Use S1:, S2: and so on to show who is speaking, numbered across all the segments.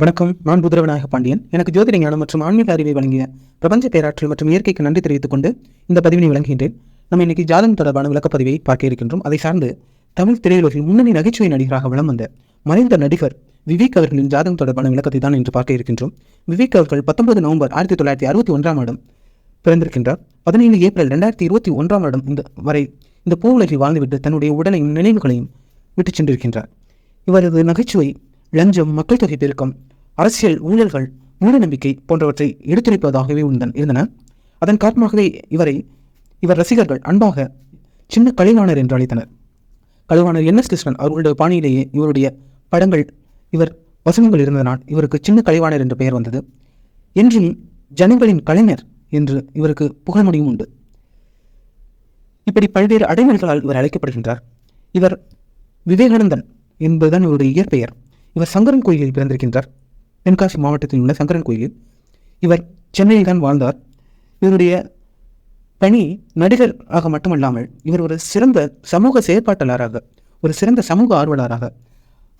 S1: வணக்கம் நான் புதிரவிநாயக பாண்டியன். எனக்கு ஜோதிட ஞானம் மற்றும் ஆன்மீக அறிவை வழங்கிய பிரபஞ்ச பேராற்றல் மற்றும் இயற்கைக்கு நன்றி தெரிவித்துக் கொண்டு இந்த பதிவினை வழங்குகின்றேன் நம்ம இன்னைக்கு ஜாதகம் தொடர்பான விளக்கப்பதிவை பார்க்க இருக்கின்றோம். அதை சார்ந்து தமிழ் திரையுலகில் முன்னணி நகைச்சுவை நடிகராக வளம் வந்த மறைந்த நடிகர் விவேக் அவர்களின் ஜாதகம் தொடர்பான விளக்கத்தை தான் இன்று பார்க்க இருக்கின்றோம். விவேக் அவர்கள் பத்தொன்பது நவம்பர் ஆயிரத்தி தொள்ளாயிரத்தி அறுபத்தி ஒன்றாம் ஆண்டு பிறந்திருக்கின்றார். பதினேழு ஏப்ரல் ரெண்டாயிரத்தி இருபத்தி ஒன்றாம் வருடம் இந்த வரை இந்த பூ உலகில் வாழ்ந்துவிட்டு தன்னுடைய உடலையும் நினைவுகளையும் விட்டுச் சென்றிருக்கின்றார். இவரது நகைச்சுவை லஞ்சம் மக்கள் தொகை பெருக்கம் அரசியல் ஊழல்கள் மூட நம்பிக்கை போன்றவற்றை எடுத்துரைப்பதாகவே உள்ளன இருந்தன. அதன் காரணமாகவே இவரை இவர் ரசிகர்கள் அன்பாக சின்ன கலைவாணர் என்று அழைத்தனர். கலைவாணர் என். எஸ். கிருஷ்ணன் அவர்களுடைய பாணியிலேயே இவருடைய படங்கள் இவர் வசனங்கள் இருந்ததனால் இவருக்கு சின்ன கலைவாணர் என்ற பெயர் வந்தது. என்றும் ஜனங்களின் கலைஞர் என்று இவருக்கு புகழ்மொழியும் உண்டு. இப்படி பல்வேறு அடைமொழிகளால் இவர் அழைக்கப்படுகின்றார். இவர் விவேகானந்தன் என்பதுதான் இவருடைய இயற்பெயர். இவர் சங்கரன் கோயிலில் பிறந்திருக்கின்றார். தென்காசி மாவட்டத்தில் உள்ள சங்கரன் கோயிலில் இவர் சென்னையில் தான் வாழ்ந்தார். இவருடைய பணி நடிகர் ஆக மட்டுமல்லாமல் இவர் ஒரு சிறந்த சமூக செயற்பாட்டாளராக ஒரு சிறந்த சமூக ஆர்வலராக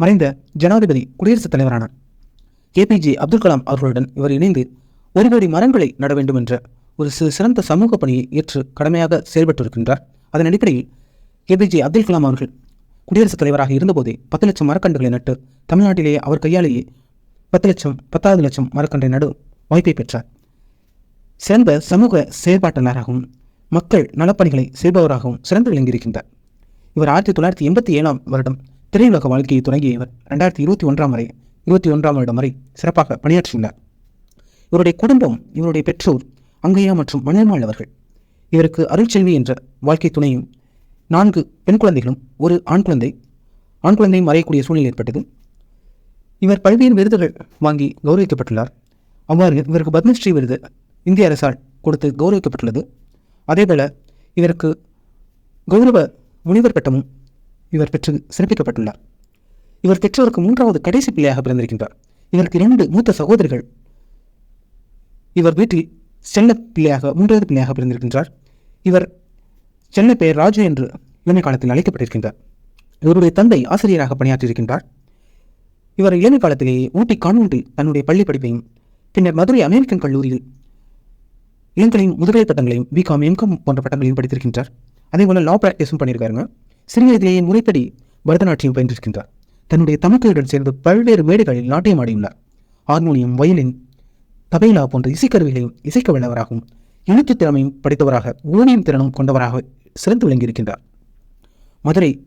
S1: மறைந்த ஜனாதிபதி குடியரசுத் தலைவரானார். ஏபிஜே அப்துல் கலாம் அவர்களுடன் இவர் இணைந்து ஒரு கோடி மரங்களை நட வேண்டும் என்ற ஒரு சிறு சிறந்த சமூக பணியை ஏற்று கடமையாக செயல்பட்டிருக்கின்றார். அதன் அடிப்படையில் ஏபிஜே அப்துல் கலாம் அவர்கள் குடியரசுத் தலைவராக இருந்தபோதே பத்து லட்சம் மரக்கன்றுகளை நட்டு தமிழ்நாட்டிலேயே அவர் கையாலேயே பத்து லட்சம் பத்தாவது லட்சம் மரக்கன்றை நடு வாய்ப்பை பெற்றார். சிறந்த சமூக செயற்பாட்டாளராகவும் மக்கள் நலப்பணிகளை செய்பவராகவும் சிறந்து விளங்கியிருக்கின்றார். இவர் ஆயிரத்தி தொள்ளாயிரத்தி எண்பத்தி ஏழாம் வருடம் திரையுலக வாழ்க்கையை தொடங்கிய இவர் ரெண்டாயிரத்தி இருபத்தி ஒன்றாம் வரை இருபத்தி ஒன்றாம் வருடம் வரை சிறப்பாக பணியாற்றியுள்ளார். இவருடைய குடும்பம் இவருடைய பெற்றோர் அங்கையா மற்றும் மணியம்மாள் அவர்கள் இவருக்கு அருள்செல்வி என்ற வாழ்க்கை துணையும் நான்கு பெண் குழந்தைகளும் ஒரு ஆண் குழந்தை. ஆண் குழந்தையும் மறையக்கூடிய சூழ்நிலை ஏற்பட்டது. இவர் பல்வேறு விருதுகள் வாங்கி கௌரவிக்கப்பட்டுள்ளார். அவ்வாறு இவருக்கு பத்மஸ்ரீ விருது இந்திய அரசால் கொடுத்து கௌரவிக்கப்பட்டுள்ளது. அதேபோல இவருக்கு கௌரவ முனிவர் பட்டமும் இவர் பெற்று சிறப்பிக்கப்பட்டுள்ளார். இவர் பெற்றவருக்கு மூன்றாவது கடைசி பிள்ளையாக பிறந்திருக்கின்றார். இவருக்கு இரண்டு மூத்த சகோதரிகள் இவர் வீட்டில் செல்ல பிள்ளையாக மூன்றாவது பிள்ளையாக பிறந்திருக்கின்றார். இவர் சென்னை பெயர் ராஜு என்று இளமை காலத்தில் அழைக்கப்பட்டிருக்கின்றார். இவருடைய தந்தை ஆசிரியராக பணியாற்றியிருக்கின்றார். இவர் இளமை காலத்திலேயே ஊட்டி கான்வென்ட்டில் தன்னுடைய பள்ளி படிப்பையும் பின்னர் மதுரை அமெரிக்கன் கல்லூரியில் இளங்கலையும் முதுகலை பட்டங்களையும் பிகாம் எம்காம் போன்ற பட்டங்களையும் படித்திருக்கின்றார். அதேபோல லா பிராக்டிஸும் பண்ணியிருக்காருங்க சிறிய வயதிலேயே முறைப்படி பரதநாட்டியம் பயின்றிருக்கின்றார். தன்னுடைய தமக்கையுடன் சேர்ந்து பல்வேறு மேடைகளில் நாட்டியம் ஆடியுள்ளார். ஹார்மோனியம் வயலின் தபேலா போன்ற இசைக்கருவிகளையும் இசைக்க வல்லவராகவும் எழுத்து திறமையும் படித்தவராக ஓவியம் திறனும் கொண்டவராக சிறந்து விளங்கியிருக்கின்றார். மதுரை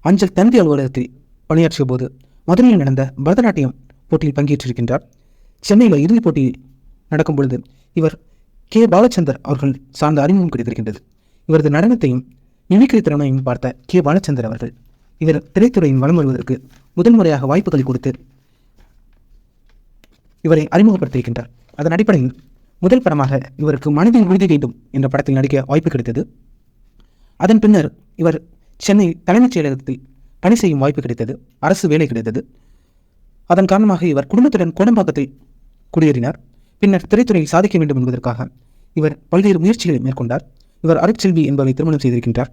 S1: அஞ்சல் தந்தி அலுவலகத்தில் பணியாற்றிய போது மதுரையில் நடந்த பரதநாட்டியம் போட்டியில் பங்கேற்றிருக்கின்றார். சென்னையில் இறுதிப் போட்டி நடக்கும் பொழுது இவர் கே. பாலச்சந்தர் அவர்கள் சார்ந்த அறிமுகம் கிடைத்திருக்கின்றது. இவரது நடனத்தையும் மிமிக்ரி திறனையும் பார்த்த கே. பாலச்சந்தர் அவர்கள் இவர் திரைத்துறையின் வலம் வருவதற்கு முதன்முறையாக வாய்ப்புகளை கொடுத்து இவரை அறிமுகப்படுத்தியிருக்கின்றார். அதன் அடிப்படையில் முதல் படமாக இவருக்கு மனதில் உறுதி வேண்டும் என்ற படத்தில் நடிக்க வாய்ப்பு கிடைத்தது. அதன் பின்னர் இவர் சென்னை தலைமைச் செயலகத்தில் பணி செய்யும் வாய்ப்பு கிடைத்தது அரசு வேலை கிடைத்தது. அதன் காரணமாக இவர் குடும்பத்துடன் கோடம்பாக்கத்தில் குடியேறினார். பின்னர் திரைத்துறையில் சாதிக்க வேண்டும் என்பதற்காக இவர் பல்வேறு முயற்சிகளை மேற்கொண்டார். இவர் அருட்செல்வி என்பவரை திருமணம் செய்திருக்கின்றார்.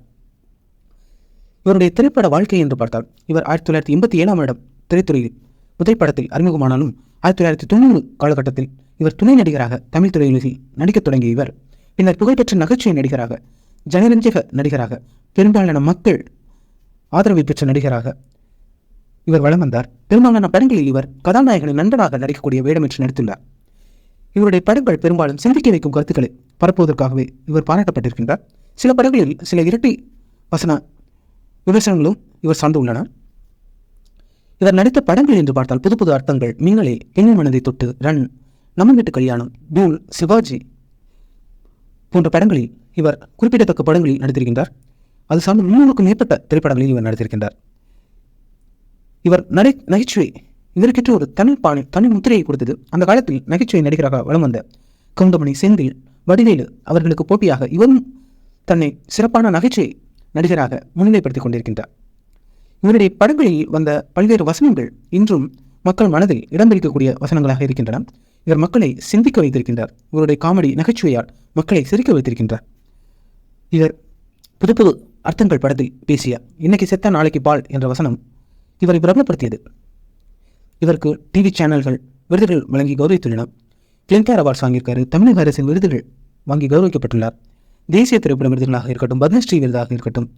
S1: இவருடைய திரைப்பட வாழ்க்கை என்று பார்த்தால் இவர் ஆயிரத்தி தொள்ளாயிரத்தி எண்பத்தி ஏழாம் வருடம் திரைத்துறையில் முதல் படத்தில் அறிமுகமானாலும் ஆயிரத்தி தொள்ளாயிரத்தி தொண்ணூறு காலகட்டத்தில் இவர் துணை நடிகராக தமிழ் துறையில் நடிக்கத் தொடங்கிய இவர். பின்னர் புகழ்பெற்ற நகைச்சுவை நடிகராக ஜனரஞ்சக நடிகராக பெரும்பாலான மக்கள் ஆதரவை பெற்ற நடிகராக இவர் வளம் வந்தார். பெரும்பாலான படங்களில் இவர் கதாநாயகனின் நண்பனாக நடிக்கக்கூடிய வேடமேற்று நடித்துள்ளார். இவருடைய படங்கள் பெரும்பாலும் சிந்திக்க வைக்கும் கருத்துக்களை பரப்புவதற்காகவே இவர் பாராட்டப்பட்டிருக்கின்றார். சில படங்களில் சில இரட்டை வசன விமர்சனங்களும் இவர் சார்ந்து உள்ளன இவர் நடித்த படங்கள் என்று பார்த்தால் புது புது அர்த்தங்கள் மின்னலே பெண்ணின் மனதை தொட்டு ரன் நம்ம வீட்டு கல்யாணம் பூல் சிவாஜி போன்ற படங்களில் இவர் குறிப்பிடத்தக்க படங்களில் நடித்திருக்கின்றார். அது சார்ந்த முன்னூறுக்கும் மேற்பட்ட திரைப்படங்களில் இவர் நடித்திருக்கின்றார். இவர் நடை நகைச்சுவை இதற்கெற்ற ஒரு தனி பாணி தனி முத்திரையை கொடுத்தது அந்த காலத்தில் நகைச்சுவை நடிகராக வலம் வந்த கவுண்டமணி செந்தில் வடிவேலு அவர்களுக்கு போட்டியாக இவரும் தன்னை சிறப்பான நகைச்சுவை நடிகராக முன்னிலைப்படுத்திக் கொண்டிருக்கின்றார். இவருடைய படங்களில் வந்த பல்வேறு வசனங்கள் இன்றும் மக்கள் மனதில் இடம்பிடிக்கக்கூடிய வசனங்களாக இருக்கின்றன. இவர் மக்களை சிந்திக்க வைத்திருக்கின்றார். இவருடைய காமெடி நகைச்சுவையால் மக்களை சிரிக்க வைத்திருக்கின்றார். இவர் புது புது அர்த்தங்கள் படத்தில் பேசிய இன்னைக்கு செத்த நாளைக்கு பால் என்ற வசனம் இவரை பிரபலப்படுத்தியது. இவருக்கு டிவி சேனல்கள் விருதுகள் வழங்கி கௌரவித்துள்ளன கிளின்கேர் அவார்ட்ஸ் வாங்கியிருக்காரு. தமிழக அரசின் விருதுகள் வாங்கி கௌரவிக்கப்பட்டுள்ளார். தேசிய திரைப்பட விருதுகளாக இருக்கட்டும் பத்மஸ்ரீ விருதாக இருக்கட்டும்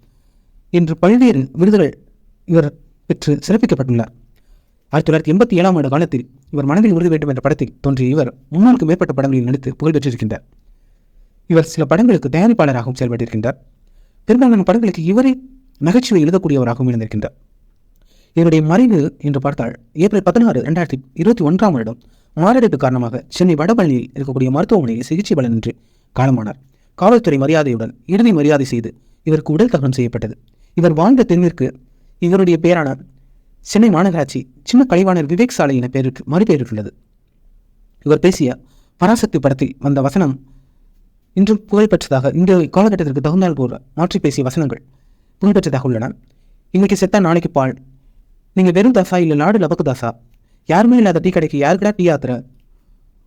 S1: என்று பல்வேறு விருதுகள் இவர் பெற்று சிறப்பிக்கப்பட்டுள்ளார். ஆயிரத்தி தொள்ளாயிரத்தி எண்பத்தி ஏழாம் ஆண்டு காலத்தில் இவர் மனதில் உறுதி வேண்டும் என்ற படத்தில் தோன்றிய இவர் முன்னாளுக்கு மேற்பட்ட படங்களில் நடித்து புகழ் பெற்றிருக்கின்றார். இவர் சில படங்களுக்கு தயாரிப்பாளராகவும் செயல்பட்டிருக்கின்றார். பெரும்பாலான படங்களுக்கு இவரே நகைச்சுவை எழுதக்கூடியவராகவும் இருந்திருக்கின்றார். இவருடைய மறைவு என்று பார்த்தால் ஏப்ரல் பதினாறு ரெண்டாயிரத்தி இருபத்தி ஒன்றாம் வருடம் மாரடைப்பு காரணமாக சென்னை வடபழனியில் இருக்கக்கூடிய மருத்துவமனையில் சிகிச்சை பலனின்றி காலமானார். காவல்துறை மரியாதையுடன் இறுதி மரியாதை செய்து இவருக்கு உடல் தகனம் செய்யப்பட்டது. இவர் வாழ்ந்த தென்னிற்கு இவருடைய பெயரான சென்னை மாநகராட்சி சின்ன கலைவாணர் விவேக் சாலை என பெயருக்கு மறுபெயரிட்டுள்ளது. இவர் பேசிய பராசக்தி படத்தில் வந்த வசனம் இன்றும் புகழ்பெற்றதாக இந்த காலகட்டத்திற்கு தகுந்தால் போல மாற்றி பேசிய வசனங்கள் புகழ்பெற்றதாக உள்ளன. இன்னைக்கு செத்தா நாளைக்கு பால். நீங்கள் வெறும் தாசா இல்லை நாடு லபக்கு தாசா. யாருமே இல்லாத டீ கடைக்கு யாருக்கடா டீ ஆத்துற?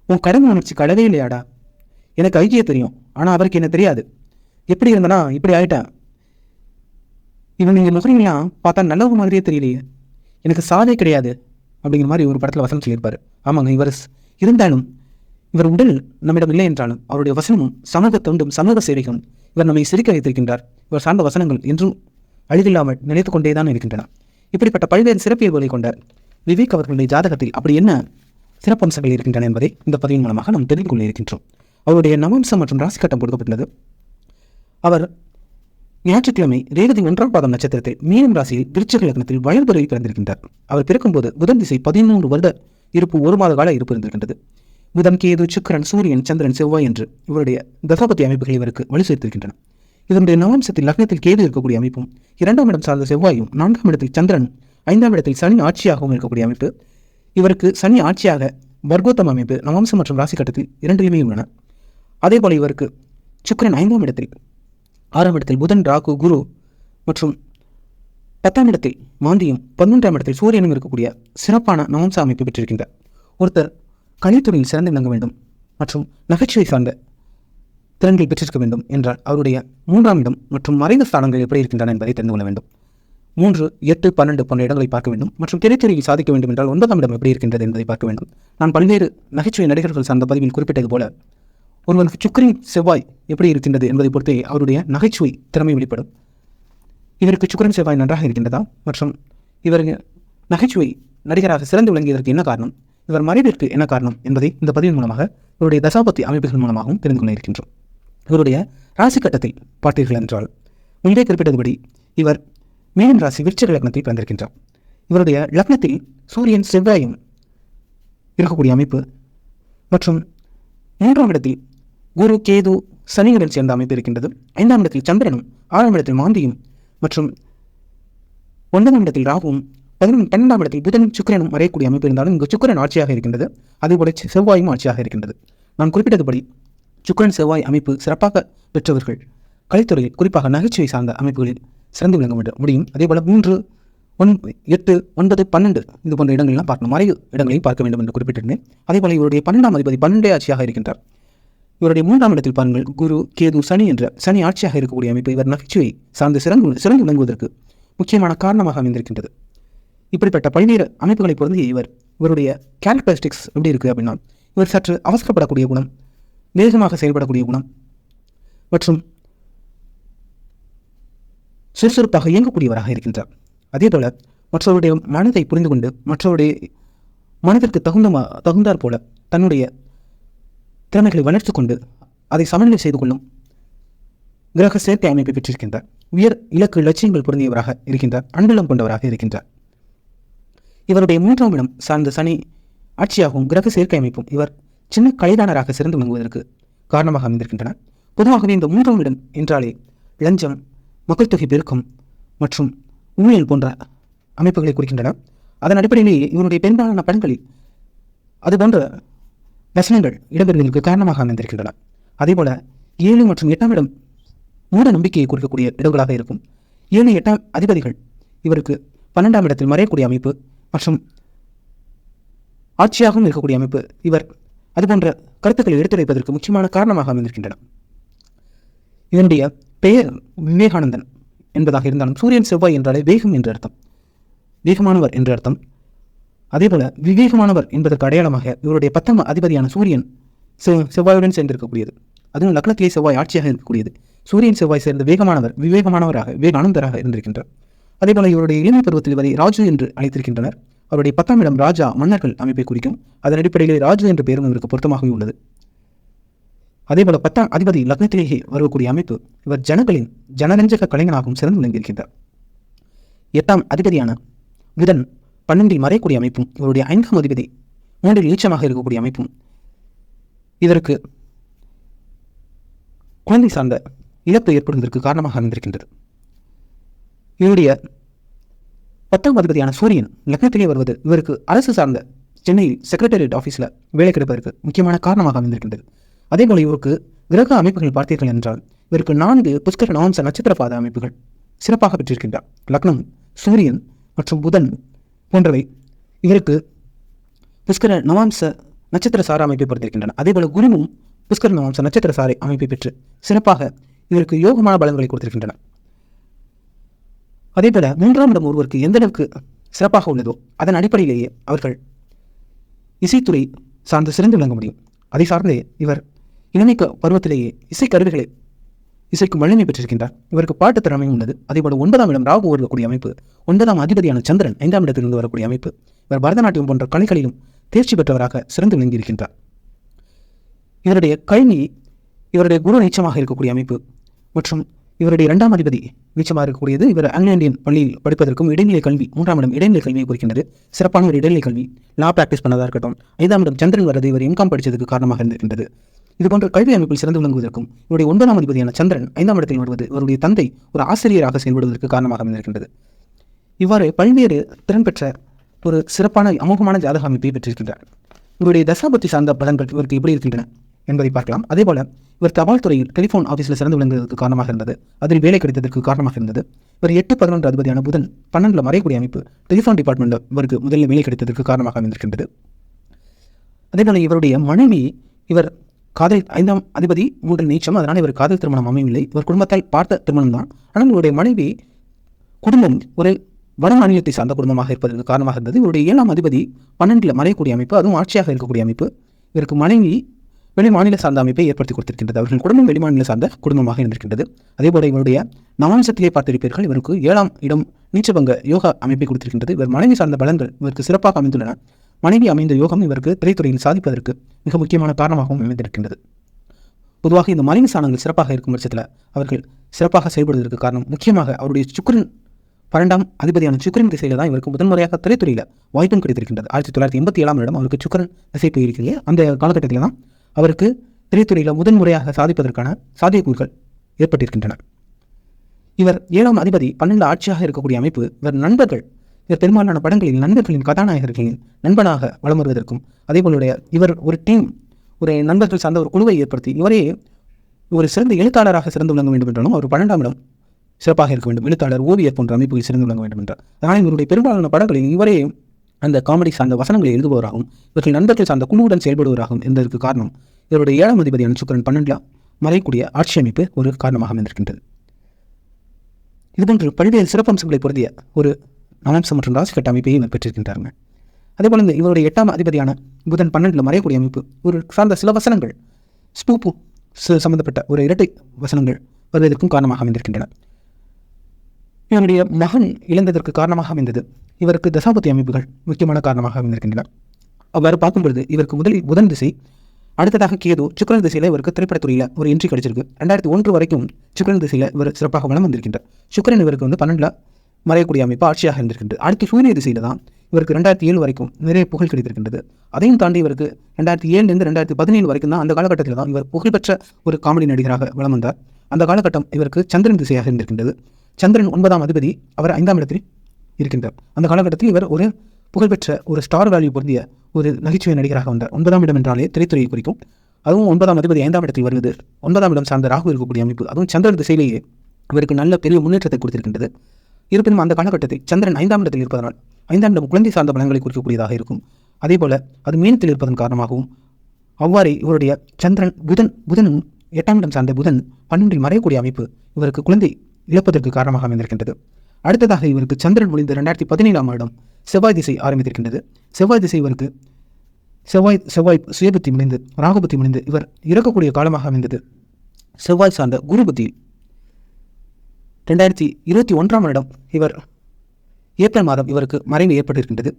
S1: உன் கடமை உணர்ச்சி கடவே இல்லையாடா? எனக்கு ஐஜியை தெரியும் ஆனால் அவருக்கு என்ன தெரியாது. எப்படி இருந்தனா இப்படி ஆயிட்டேன் இவன் நீங்கள் நுகரீங்களாம் பார்த்தா நல்லவங்க மாதிரியே தெரியலையே. எனக்கு சாதே கிடையாது அப்படிங்கிற மாதிரி ஒரு படத்தில் வசனம் சொல்லியிருப்பார். ஆமாங்க இவர் இருந்தாலும் இவர் உடல் நம்மிடம் இல்லை என்றாலும் அவருடைய வசனமும் சமூக தொண்டும் சமூக சேவைகளும் இவர் நம்மை சிரிக்க வைத்திருக்கின்றார். இவர் சார்ந்த வசனங்கள் என்றும் அழிவில்லாமல் நினைத்து கொண்டே தான் இருக்கின்றன. இப்படிப்பட்ட பல்வேறு சிறப்பியல்களை கொண்ட விவேக் அவர்களுடைய ஜாதகத்தில் அப்படி என்ன சிறப்பம்சங்கள் இருக்கின்றன என்பதை இந்த பதிவின் மூலமாக நாம் தெரிந்து கொள்ள இருக்கின்றோம். அவருடைய நவம்சம் மற்றும் ராசி கட்டம் கொடுக்கப்பட்டுள்ளது. அவர் ஞாயிற்றுக்கிழமை ரேவதி ஒன்றாம் பாதம் நட்சத்திரத்தில் மீனம் ராசியில் விருச்சிக லக்னத்தில் வயல்பிறவி பிறந்திருக்கின்றார். அவர் பிறக்கும்போது புதன் திசை பதிமூன்று வருட இருப்பு ஒரு மாத கால இருப்பு இருந்திருக்கின்றது. புதன் கேது சுக்கிரன் சூரியன் சந்திரன் செவ்வாய் என்று இவருடைய தசாபதி அமைப்புகள் இவருக்கு வலு சேர்த்திருக்கின்றன இதனுடைய நவம்சத்தில் லக்னத்தில் கேது இருக்கக்கூடிய அமைப்பும் இரண்டாம் இடம் சார்ந்த செவ்வாயும் நான்காம் இடத்தில் சந்திரன் ஐந்தாம் இடத்தில் சனி ஆட்சியாகவும் இருக்கக்கூடிய அமைப்பு இவருக்கு சனி ஆட்சியாக வர்க்கோத்தம் அமைப்பு நவம்சம் மற்றும் ராசி கட்டத்தில் இரண்டிலுமே உள்ளன. அதேபோல இவருக்கு சுக்கிரன் ஐந்தாம் இடத்தில் ஆறாம் இடத்தில் புதன் ராகு குரு மற்றும் பத்தாம் இடத்தில் மாந்தியும் பதினொன்றாம் இடத்தில் சூரியனும் இருக்கக்கூடிய சிறப்பான நவம்ச அமைப்பு பெற்றிருக்கின்றார். ஒருத்தர் கலைத்துறையில் சிறந்து விளங்க வேண்டும் மற்றும் நகைச்சுவை சார்ந்த திறன்கள் பெற்றிருக்க வேண்டும் என்றால் அவருடைய மூன்றாம் இடம் மற்றும் மறைந்த ஸ்தானங்கள் எப்படி இருக்கின்றன என்பதை தெரிந்து கொள்ள வேண்டும். மூன்று எட்டு பன்னெண்டு போன்ற இடங்களை பார்க்க வேண்டும் மற்றும் திரைத்துறையில் சாதிக்க வேண்டும் என்றால் ஒன்பதாம் இடம் எப்படி இருக்கின்றது என்பதை பார்க்க வேண்டும். நான் பல்வேறு நகைச்சுவை நடிகர்கள் சார்ந்த பதிவில் குறிப்பிட்டது போல ஒருவனுக்கு சுக்கரின் செவ்வாய் எப்படி இருக்கின்றது என்பதை பொறுத்தே அவருடைய நகைச்சுவை திறமை வெளிப்படும். இவருக்கு சுக்கரன் செவ்வாய் நன்றாக இருக்கின்றதா? மற்றும் இவர் நகைச்சுவை நடிகராக சிறந்து விளங்கியதற்கு என்ன காரணம்? இவர் மறைவிற்கு என்ன காரணம் என்பதை இந்த பதிவின் மூலமாக இவருடைய தசாபத்தி அமைப்புகள் மூலமாகவும் தெரிந்து கொள்ள இருக்கின்றோம். இவருடைய ராசி கட்டத்தில் பார்த்தீர்கள் என்றால் முன்பே குறிப்பிட்டதுபடி இவர் மீனம் ராசி விருச்சிக லக்னத்தில் பிறந்திருக்கின்றார். இவருடைய லக்னத்தில் சூரியன் செவ்வாயும் இருக்கக்கூடிய அமைப்பு மற்றும் மூன்றாம் இடத்தில் குரு கேது சனியுடன் சேர்ந்த அமைப்பு இருக்கின்றது ஐந்தாம் இடத்தில் சந்திரனும் ஆறாம் இடத்தில் மாந்தியும் மற்றும் ஒன்பதாம் இடத்தில் ராகுவும் பதினொன்று பன்னெண்டாம் இடத்தில் புதனும் சுக்கரனும் வரையக்கூடிய அமைப்பு இருந்தாலும் இங்கு சுக்கரன் ஆட்சியாக இருக்கின்றது. அதேபோல செவ்வாயும் ஆட்சியாக இருக்கின்றது. நான் குறிப்பிட்டதுபடி சுக்கரன் செவ்வாய் அமைப்பு சிறப்பாக பெற்றவர்கள். கலைத்துறையில் குறிப்பாக நகைச்சுவை சார்ந்த அமைப்புகளில் சிறந்து விளங்க முடியும் முடியும். அதேபோல மூன்று ஒன் எட்டு ஒன்பது பன்னெண்டு இது போன்ற இடங்களெல்லாம் பார்க்கணும். மறைவு இடங்களையும் பார்க்க வேண்டும் என்று குறிப்பிட்டிருந்தேன். அதேபோல இவருடைய பன்னெண்டாம் அதிபதி பன்னெண்டே ஆட்சியாக இருக்கின்றார். இவருடைய மூன்றாம் இடத்தில் பாருங்கள் குரு கேது சனி என்ற சனி ஆட்சியாக இருக்கக்கூடிய அமைப்பு இவர் நகைச்சுவை சார்ந்து சிறந்து சிறந்து விளங்குவதற்கு முக்கியமான காரணமாக அமைந்திருக்கின்றது. இப்படிப்பட்ட பல்வேறு அமைப்புகளை பொருந்திய இவர் இவருடைய கேரக்டரிஸ்டிக்ஸ் எப்படி இருக்குது அப்படின்னா இவர் சற்று அவசரப்படக்கூடிய குணம் வேகமாக செயல்படக்கூடிய குணம் மற்றும் சுறுசுறுப்பாக இயங்கக்கூடியவராக இருக்கின்றார். அதே போல மற்றவருடைய மனதை புரிந்து கொண்டு மற்றவருடைய மனதிற்கு தகுந்த மா- தகுந்தாற் போல தன்னுடைய திறமைகளை வளர்த்துக் கொண்டு அதை சமநிலை செய்து கொள்ளும் கிரக சேர்க்கை அமைப்பை பெற்றிருக்கின்றார். உயர் இலக்கு லட்சியங்கள் பொருந்தியவராக இருக்கின்றார். அன்புலம் கொண்டவராக இருக்கின்றார். இவருடைய மூன்றாம் இடம் சார்ந்த சனி ஆட்சியாகவும் கிரக சேர்க்கை அமைப்பும் இவர் சின்ன கலைதானராக சிறந்து விளங்குவதற்கு காரணமாக அமைந்திருக்கின்றன. பொதுவாகவே இந்த மூன்றாம் இடம் என்றாலே லஞ்சம் மக்கள் தொகை பெருக்கம் மற்றும் ஊழல் போன்ற அமைப்புகளை குறிக்கின்றன. அதன் அடிப்படையிலேயே இவருடைய பெரும்பாலான படங்களில் அது போன்ற வசனங்கள் இடம்பெறுவதற்கு காரணமாக அமைந்திருக்கின்றன. அதேபோல ஏழு மற்றும் எட்டாம் இடம் மூட நம்பிக்கையை குறிக்கக்கூடிய இடங்களாக இருக்கும். ஏழு எட்டாம் அதிபதிகள் இவருக்கு பன்னெண்டாம் இடத்தில் மறையக்கூடிய அமைப்பு மற்றும் ஆட்சியாகவும் இருக்கக்கூடிய அமைப்பு இவர் அதுபோன்ற கருத்துக்களை எடுத்துரைப்பதற்கு முக்கியமான காரணமாக அமைந்திருக்கின்றன. இதனுடைய பெயர் விவேகானந்தன் என்பதாக இருந்தாலும் சூரியன் செவ்வாய் என்றாலே வேகம் என்று அர்த்தம். வேகமானவர் என்று அர்த்தம். அதேபோல விவேகமானவர் என்பதற்கு அடையாளமாக இவருடைய பத்தாம் அதிபதியான சூரியன் செ- செவ்வாயுடன் சேர்ந்திருக்கக்கூடியது. அதுவும் லக்னத்திலே செவ்வாய் ஆட்சியாக இருக்கக்கூடியது. சூரியன் செவ்வாய் சேர்ந்த வேகமானவர் விவேகமானவராக விவேகானந்தராக இருந்திருக்கின்றார். அதேபோல இவருடைய இளமை பருவத்தில் இவரை ராஜு என்று அழைத்திருக்கின்றனர். அவருடைய பத்தாம் இடம் ராஜா மன்னர்கள் அமைப்பை குறிக்கும் அதன் அடிப்படையில் ராஜு என்ற பெயரும் இவருக்கு பொருத்தமாகவே உள்ளது. அதேபோல பத்தாம் அதிபதி லக்னத்திலேயே வரக்கூடிய அமைப்பு இவர் ஜனங்களின் ஜனரஞ்சக கலைஞனாகவும் சிறந்து விளங்கியிருக்கின்றார். எட்டாம் அதிபதியான புதன் பன்னெண்டில் மறையக்கூடிய அமைப்பும் இவருடைய ஐந்தாம் அதிபதி மூன்றில் நீச்சமாக இருக்கக்கூடிய அமைப்பும். இதற்கு குழந்தை சார்ந்த இழப்பு ஏற்படுவதற்கு காரணமாக அமைந்திருக்கின்றது. இவருடைய பத்தாம் அதிபதியான சூரியன் லக்னத்திலே வருவது இவருக்கு அரசு சார்ந்த சென்னையில் செக்ரட்டரியேட் ஆஃபீஸில் வேலை கிடைப்பதற்கு முக்கியமான காரணமாக அமைந்திருக்கின்றது. அதேபோல இவருக்கு கிரக அமைப்புகள் பார்த்தீர்கள் என்றால் இவருக்கு நான்கு புஷ்கர நவம்ச நட்சத்திர பாத அமைப்புகள் சிறப்பாக பெற்றிருக்கின்றார். லக்னம் சூரியன் மற்றும் புதன் போன்றவை இவருக்கு புஷ்கர நவாம்ச நட்சத்திர சார அமைப்பை பொறுத்திருக்கின்றன. அதேபோல குருவும் புஷ்கர நவாம்ச நட்சத்திர சாரை அமைப்பை பெற்று சிறப்பாக இவருக்கு யோகமான பலன்களை கொடுத்திருக்கின்றன. அதேபோல மூன்றாம் இடம் ஒருவருக்கு எந்த அளவுக்கு சிறப்பாக உள்ளதோ அதன் அடிப்படையிலேயே அவர்கள் இசைத்துறை சார்ந்து சிறந்து விளங்க முடியும். அதை சார்ந்தே இவர் இளமைக்க பருவத்திலேயே இசைக்கருவிகளை இசைக்கும் வலிமை பெற்றிருக்கின்றார். இவருக்கு பாட்டு திறமையும் உள்ளது. அதேபோல ஒன்பதாம் இடம் ராகு வரக்கூடிய அமைப்பு. ஒன்பதாம் அதிபதியான சந்திரன் ஐந்தாம் இடத்திலிருந்து வரக்கூடிய அமைப்பு. இவர் பரதநாட்டியம் போன்ற கலைகளிலும் தேர்ச்சி பெற்றவராக சிறந்து விளங்கியிருக்கின்றார். இவருடைய கல்வி இவருடைய குரு நீச்சமாக இருக்கக்கூடிய அமைப்பு. மற்றும் இவருடைய இரண்டாம் அதிபதி நீச்சமாக இருக்கக்கூடியது இவர் ஆங்கிலோ இந்தியன் பள்ளியில் படிப்பதற்கும் இடைநிலை கல்வி மூன்றாம் இடம் இடைநிலை கல்வியை குறிக்கின்றது. சிறப்பான ஒரு இடைநிலை கல்வி. லா பிராக்டிஸ் பண்ணதாக இருக்கட்டும். ஐந்தாம் இடம் சந்திரன் வரது இவர் இன்கம் படித்ததுக்கு காரணமாக இருந்திருக்கின்றது. இது போன்ற கல்வி அமைப்பில் சிறந்து விளங்குவதற்கும் இவருடைய ஒன்பதாம் அதிபதியான சந்திரன் ஐந்தாம் இடத்தில் வருவது இவருடைய தந்தை ஒரு ஆசிரியராக செயல்படுவதற்கு காரணமாக அமைந்திருக்கின்றது. இவ்வாறு பல்வேறு திறன் பெற்ற ஒரு சிறப்பான அமோகமான ஜாதக அமைப்பை பெற்றிருக்கின்றார். இவருடைய தசாபத்தி சார்ந்த பலன்கள் இவருக்கு எப்படி இருக்கின்றன என்பதை பார்க்கலாம். அதேபோல இவர் தபால் துறையில் டெலிஃபோன் ஆஃபீஸில் சிறந்து விளங்குவதற்கு காரணமாக இருந்தது. அதில் வேலை கிடைத்ததற்கு காரணமாக இருந்தது. இவர் எட்டு பதினொன்று அதிபதியான புதன் பன்னெண்டில் மறையக்கூடிய அமைப்பு டெலிஃபோன் டிபார்ட்மெண்ட்டில் இவருக்கு முதலில் வேலை கிடைத்ததற்கு காரணமாக அமைந்திருக்கின்றது. அதேபோல இவருடைய மனைவி இவர் காதல் ஐந்தாம் அதிபதி உங்கள் நீச்சம் அதனால் இவர் காதல் திருமணம் அமையவில்லை. இவர் குடும்பத்தால் பார்த்த திருமணம் தான் ஆனால் இவருடைய மனைவி குடும்பம் ஒரு வட மாநிலத்தை சார்ந்த குடும்பமாக இருப்பதற்கு காரணமாக இருந்தது. இவருடைய ஏழாம் அதிபதி பன்னெண்டில் மறையக்கூடிய அமைப்பு அதுவும் ஆட்சியாக இருக்கக்கூடிய அமைப்பு. இவருக்கு மனைவி வெளி மாநில சார்ந்த அமைப்பை ஏற்படுத்தி கொடுத்திருக்கின்றது. அவர்கள் குடும்பம் வெளிமாநில சார்ந்த குடும்பமாக இருந்திருக்கின்றது. அதேபோல இவருடைய நவாம்சத்திலே பார்த்திருப்பீர்கள். இவருக்கு ஏழாம் இடம் நீச்சபங்க யோகா அமைப்பை கொடுத்திருக்கின்றது. இவர் மனைவி சார்ந்த பலன்கள் இவருக்கு சிறப்பாக அமைந்துள்ளன. மனைவி அமைந்த யோகம் இவருக்கு திரைத்துறையில் சாதிப்பதற்கு மிக முக்கியமான காரணமாகவும் அமைந்திருக்கின்றது. பொதுவாக இந்த மறைவு சாணங்கள் சிறப்பாக இருக்கும் பட்சத்தில் அவர்கள் சிறப்பாக செயல்படுவதற்கு காரணம் முக்கியமாக அவருடைய சுக்கிரன் பன்னெண்டாம் அதிபதியான சுக்கிரன் திசையில் தான் இவருக்கு முதன்முறையாக திரைத்துறையில் வாய்ப்பும் கிடைத்திருக்கின்றது. ஆயிரத்தி தொள்ளாயிரத்தி எண்பத்தி ஏழாம் வருடம் அவருக்கு சுக்கிரன் திசை போயிருக்கிறது அந்த காலகட்டத்தில் தான் அவருக்கு திரைத்துறையில் முதன்முறையாக சாதிப்பதற்கான சாத்தியக்கூறுகள் ஏற்பட்டிருக்கின்றன. இவர் ஏழாம் அதிபதி பன்னெண்டு ஆட்சியாக இருக்கக்கூடிய அமைப்பு இவர் நண்பர்கள் இவர் பெரும்பாலான படங்களில் நண்பர்களின் கதாநாயகர்களின் நண்பனாக வலம் வருவதற்கும் அதேபோலுடைய இவர் ஒரு டீம் ஒரு நண்பர்கள் சார்ந்த ஒரு குழுவை ஏற்படுத்தி இவரே ஒரு சிறந்த எழுத்தாளராக சிறந்து விளங்க வேண்டும் என்றாலும் அவர் பன்னெண்டாம் இடம் சிறப்பாக இருக்க வேண்டும். எழுத்தாளர் ஓவியர் போன்ற அமைப்புகள் சிறந்து விளங்க வேண்டும் என்றார். ஆனால் இவருடைய பெரும்பாலான படங்களில் இவரே அந்த காமெடி சார்ந்த வசனங்களை எழுதுபவராகவும் இவர்கள் நண்பர்கள் சார்ந்த குழுவுடன் செயல்படுவராகவும் என்பதற்கு காரணம் இவருடைய ஏழாம் அதிபதியான சுக்கரன் பன்னெண்டில் மறையக்கூடிய ஆட்சி அமைப்பு ஒரு காரணமாக அமைந்திருக்கின்றது. இதுபோன்று பல்வேறு சிறப்பம்சங்களை பொருந்திய ஒரு நவம்சம் மற்றும் ராசி கட்ட அமைப்பையும் இவர் பெற்றிருக்கின்றாருங்க. அதேபோல இந்த இவருடைய எட்டாம் அதிபதியான புதன் பன்னெண்டில் மறையக்கூடிய அமைப்பு ஒரு சார்ந்த சில வசனங்கள் ஸ்பூப்பு சம்பந்தப்பட்ட ஒரு இரட்டை வசனங்கள் வருவதற்கும் காரணமாக அமைந்திருக்கின்றன. இவருடைய மகன் இழந்ததற்கு காரணமாக அமைந்தது. இவருக்கு தசாபதி அமைப்புகள் முக்கியமான காரணமாக அமைந்திருக்கின்றன. அவ்வாறு பார்க்கும் பொழுது இவருக்கு முதலில் புதன் திசை அடுத்ததாக கேது சுக்கரன் திசையில் இவருக்கு திரைப்படத்துறையில் ஒரு என்ட்ரி கிடைச்சிருக்கு. ரெண்டாயிரத்தி ஒன்று வரைக்கும் சுக்கரன் திசையில் இவர் சிறப்பாக வளம் வந்திருக்கின்றார். சுக்கரன் இவருக்கு வந்து பன்னெண்டில் மறையக்கூடிய அமைப்பு ஆட்சியாக இருந்திருக்கின்றது. அடுத்து சூரிய திசையில் தான் இவருக்கு ரெண்டாயிரத்தி ஏழு வரைக்கும் நிறைய புகழ் கிடைத்திருக்கின்றது. அதையும் தாண்டி இவருக்கு ரெண்டாயிரத்தி ஏழுலேருந்து ரெண்டாயிரத்தி பதினேழு வரைக்கும் தான் அந்த காலகட்டத்தில் தான் இவர் புகழ்பெற்ற ஒரு காமெடி நடிகராக வளம் வந்தார் அந்த காலகட்டம் இவருக்கு சந்திரன் திசையாக இருந்திருக்கின்றது. சந்திரன் ஒன்பதாம் அதிபதி அவர் ஐந்தாம் இடத்தில் இருக்கின்றார். அந்த காலகட்டத்தில் இவர் ஒரு புகழ்பெற்ற ஒரு ஸ்டார் வேல்யூ பொருந்திய ஒரு நகைச்சுவை நடிகராக வந்தார். ஒன்பதாம் இடம் என்றாலே திரைத்துறையை குறிக்கும். அதுவும் ஒன்பதாம் அதிபதி ஐந்தாம் இடத்தில் வருவது ஒன்பதாம் இடம் சார்ந்த ராகு இருக்கக்கூடிய அமைப்பு. அதுவும் சந்திரன் திசையிலேயே இவருக்கு நல்ல பெரிய முன்னேற்றத்தை கொடுத்திருக்கின்றது. இருப்பினும் அந்த காலகட்டத்தில் சந்திரன் ஐந்தாம் இடத்தில் இருப்பதனால் ஐந்தாம் இடம் குழந்தை சார்ந்த பலன்களை குறிக்கக்கூடியதாக இருக்கும். அதே போல அது மீனத்தில் இருப்பதன் காரணமாகவும் அவ்வாறே இவருடைய சந்திரன் புதன் புதனும் எட்டாம் இடம் சார்ந்த புதன் பன்னெண்டில் மறையக்கூடிய அமைப்பு இவருக்கு குழந்தை இழப்பதற்கு காரணமாக அமைந்திருக்கின்றது. அடுத்ததாக இவருக்கு சந்திரன் முடிந்த ரெண்டாயிரத்தி பதினேழாம் வருடம் செவ்வாய் திசை ஆரம்பித்திருக்கின்றது. செவ்வாய் திசை இவருக்கு செவ்வாய் செவ்வாய் சுயபுத்தி முடிந்து ராகுபுத்தி முடிந்து இவர் இறக்கக்கூடிய காலமாக அமைந்தது. செவ்வாய் சார்ந்த குரு புத்தியில் ரெண்டாயிரத்தி இருபத்தி ஒன்றாம் வருடம் இவர் ஏப்ரல் மாதம் இவருக்கு மறைவு ஏற்பட்டிருக்கின்றது.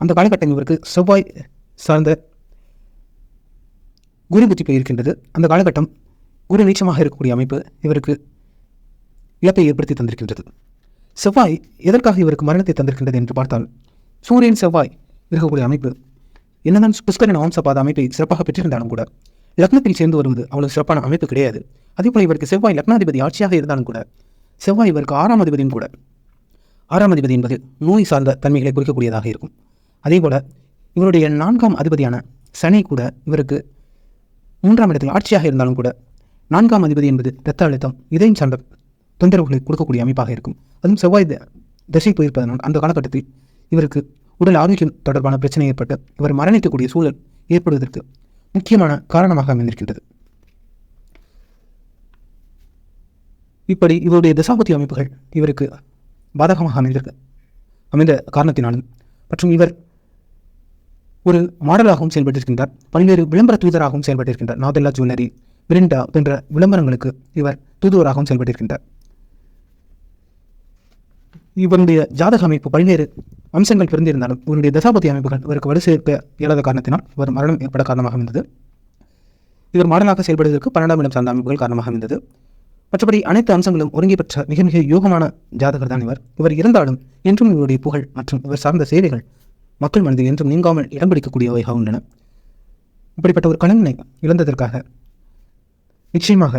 S1: அந்த காலகட்டம் இவருக்கு செவ்வாய் சார்ந்த குரு புத்தி போயிருக்கின்றது. அந்த காலகட்டம் குரு நீச்சமாக இருக்கக்கூடிய அமைப்பு இவருக்கு இழப்பை ஏற்படுத்தி தந்திருக்கின்றது. செவ்வாய் எதற்காக இவருக்கு மரணத்தை தந்திருக்கின்றது என்று பார்த்தால் சூரியன் செவ்வாய் இருக்கக்கூடிய அமைப்பு என்னதான் புஷ்கரின் வம்சபாத அமைப்பை சிறப்பாக பெற்றிருந்தாலும் கூட லக்னத்தில் சேர்ந்து வருவது அவ்வளவு சிறப்பான அமைப்பு கிடையாது. அதேபோல இவருக்கு செவ்வாய் லக்னாதிபதி ஆட்சியாக இருந்தாலும் கூட செவ்வாய் இவருக்கு ஆறாம் அதிபதியும் கூட. ஆறாம் அதிபதி என்பது நோய் சார்ந்த தன்மைகளை குறிக்கக்கூடியதாக இருக்கும். அதேபோல இவருடைய நான்காம் அதிபதியான சனி கூட இவருக்கு மூன்றாம் இடத்தில் ஆட்சியாக இருந்தாலும் கூட நான்காம் அதிபதி என்பது இரத்த அழுத்தம் இதயம் சார்ந்த தொந்தரவுகளை கொடுக்கக்கூடிய அமைப்பாக இருக்கும். அதுவும் செவ்வாய் தசை திசை போயிருப்பதனால் அந்த காலகட்டத்தில் இவருக்கு உடல் ஆரோக்கியம் தொடர்பான பிரச்சனை ஏற்பட்டு இவர் மரணிக்கக்கூடிய சூழல் ஏற்படுவதற்கு முக்கியமான காரணமாக அமைந்திருக்கின்றது. இப்படி இவருடைய தசாபதி அமைப்புகள் இவருக்கு பாதகமாக அமைந்திருக்கு. அமைந்த காரணத்தினாலும். மற்றும் இவர் ஒரு மாடலாகவும் செயல்பட்டிருக்கின்றார். பல்வேறு விளம்பர தூதராகவும் செயல்பட்டிருக்கின்றார். நாதெல்லா ஜுவல்லரி பிரிண்டா போன்ற விளம்பரங்களுக்கு இவர் தூதுவராகவும் செயல்பட்டிருக்கின்றார். இவருடைய ஜாதக அமைப்பு பல்வேறு அம்சங்கள் பிறந்திருந்தாலும் இவருடைய தசாபதி அமைப்புகள் இவருக்கு வலு சேர்க்க இயலாத காரணத்தினால் இவர் மரணம் ஏற்பட காரணமாக இருந்தது இவர் மாடலாக செயல்படுவதற்கு பன்னெண்டாம் இடம் சார்ந்த அமைப்புகள் காரணமாக இருந்தது மற்றபடி அனைத்து அம்சங்களும் ஒருங்கி பெற்ற மிக மிக யோகமான ஜாதகர் தான் இவர். இவர் இருந்தாலும் என்றும் இவருடைய புகழ் மற்றும் இவர் சார்ந்த சேவைகள் மக்கள் மனதில் என்றும் நீங்காமல் இடம் பிடிக்கக்கூடியவையாக உள்ளன. இப்படிப்பட்ட ஒரு கலைஞனை இழந்ததற்காக நிச்சயமாக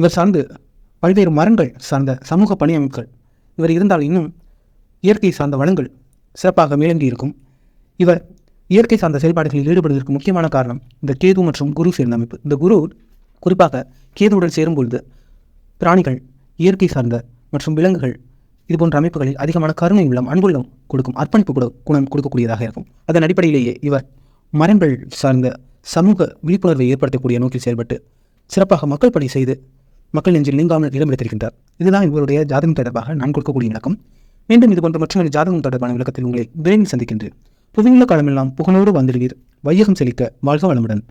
S1: இவர் சார்ந்து பல்வேறு மரங்கள் சார்ந்த சமூக பணியமைப்புகள் இவர் இருந்தால் இன்னும் இயற்கை சார்ந்த வளங்கள் சிறப்பாக மேலங்கி இருக்கும். இவர் இயற்கை சார்ந்த செயல்பாடுகளில் ஈடுபடுவதற்கு முக்கியமான காரணம் இந்த கேது மற்றும் குரு சேர்ந்த அமைப்பு. இந்த குரு குறிப்பாக கேதுவுடன் சேரும்பொழுது பிராணிகள் இயற்கை சார்ந்த மற்றும் விலங்குகள் இது போன்ற அமைப்புகளில் அதிகமான கருணை உள்ளம் அன்புள்ளம் கொடுக்கும் அர்ப்பணிப்பு கூட குணம் கொடுக்கக்கூடியதாக இருக்கும். அதன் அடிப்படையிலேயே இவர் மரங்கள் சார்ந்த சமூக விழிப்புணர்வை ஏற்படுத்தக்கூடிய நோக்கில் செயல்பட்டு சிறப்பாக மக்கள் பணி செய்து மக்கள் நெஞ்சில் நீங்காமல் இடம்பெடுத்திருக்கின்றார் இதுதான் இவருடைய ஜாதகம் தொடர்பாக நான் கொடுக்கக்கூடிய விளக்கம். மீண்டும் இது போன்ற மற்றொரு ஜாதகம் தொடர்பான விளக்கத்தில் உங்களை விரைவில் சந்திக்கின்றேன். புவியுள்ள காலமெல்லாம் புகழோடு வந்திடுவீர் வையகம் செழிக்க வாழ்க வளமுடன்.